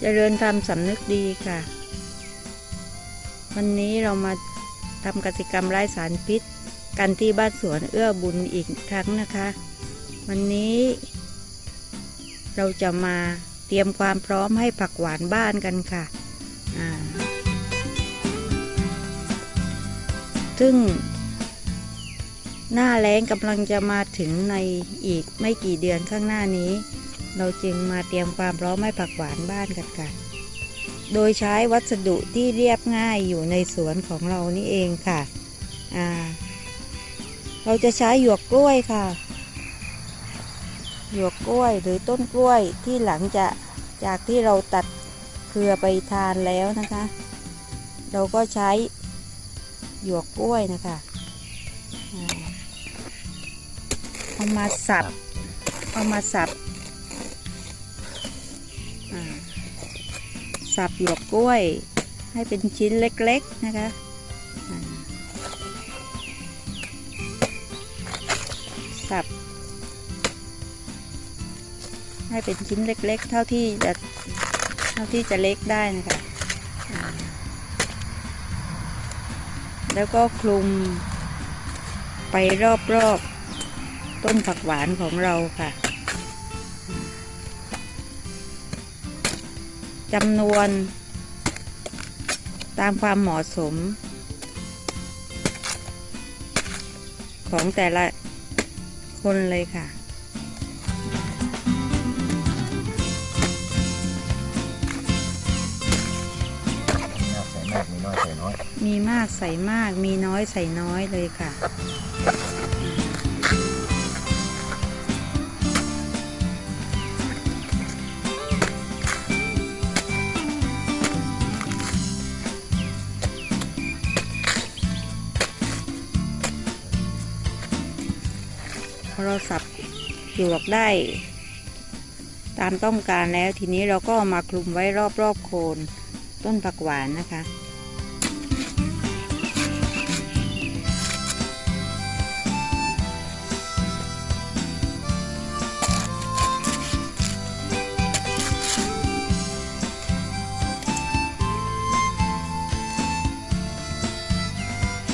จเจริญธรรมสำนึกดีค่ะ วันนี้เรามาทำกสิกรรมไร้สารพิษ กันที่บ้านสวนเอื้อบุญอีกครั้งนะคะ วันนี้ เราจะมาเตรียมความพร้อมให้ผักหวานบ้านกันค่ะ ซึ่ง หน้าแล้งกำลังจะมาถึงในอีกไม่กี่เดือนข้างหน้านี้ เราจึงมาเตรียมความพร้อมให้ผักหวานบ้านกันค่ะ โดยใช้วัสดุที่เรียบง่ายอยู่ในสวนของเรานี่เองค่ะอ่าเราจะใช้หยวกกล้วยค่ะ หยวกกล้วยหรือต้นกล้วยที่หลังจะจากที่เราตัดเครือไปทานแล้วนะคะ เราก็ใช้หยวกกล้วยนะคะอ่าเอามาสับ เอามาสับ สับหยวกกล้วย ให้เป็นชิ้นเล็กๆนะคะ สับ ให้เป็นชิ้นเล็กๆ เท่าที่จะเท่าที่จะเล็กได้นะคะ แล้วก็คลุมไปรอบๆ ต้นผักหวานของเราค่ะ จำนวน ตามความเหมาะสม ของแต่ละคนเลยค่ะมากใส่มากมีน้อยใส่น้อยมีมากใส่มากมีน้อยใส่น้อยเลยค่ะ ราสับหยวกได้ ตามต้องการแล้วทีนี้เราก็มาคลุมไว้รอบๆโคนต้นผักหวานนะคะ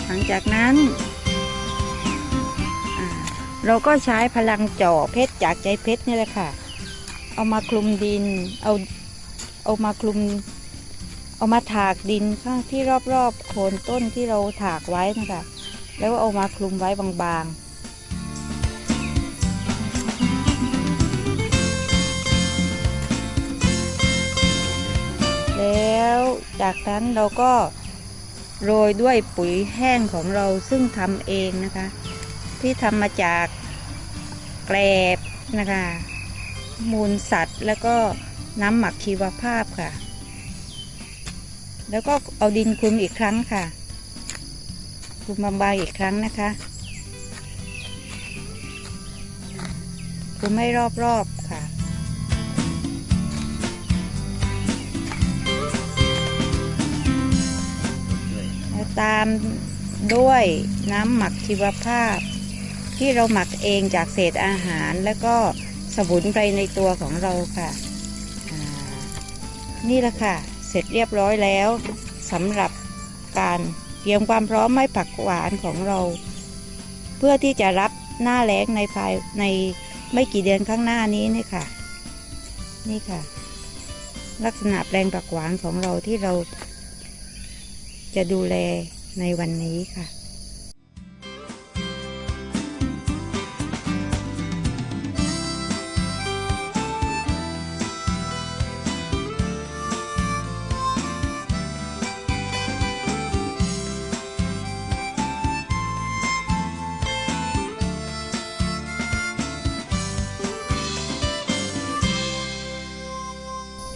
หลังจากนั้น เราก็ใช้พลังจ่อเพชรจากใจเพชรนี่แหละค่ะ เอามาคลุมดิน เอาเอามาคลุม เอามาถากดินข้างที่รอบๆโคนต้นที่เราถากไว้นะคะ แล้วเอามาคลุมไว้บางๆแล้วจากนั้นเราก็โรยด้วยปุ๋ยแห้งของเราซึ่งทำเองนะคะ ที่ทำมาจากแกลบนะคะ มูลสัตว์แล้วก็น้ำหมักชีวภาพค่ะ แล้วก็เอาดินคลุมอีกครั้งค่ะคลุมบางๆอีกครั้งนะคะคลุมให้รอบๆค่ะตามด้วยน้ำหมักชีวภาพ ที่เราหมักเองจากเศษอาหารแล้วก็สมุนไพรในตัวของเราค่ะ นี่แหละค่ะ เสร็จเรียบร้อยแล้วสำหรับการเตรียมความพร้อมให้ผักหวานของเรา เพื่อที่จะรับหน้าแล้งในภายในไม่กี่เดือนข้างหน้านี้นี่ค่ะ นี่ค่ะ ลักษณะแปลงผักหวานของเราที่เราจะดูแลในวันนี้ค่ะ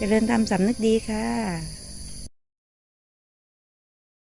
เจริญธรรมสำนึกดีค่ะ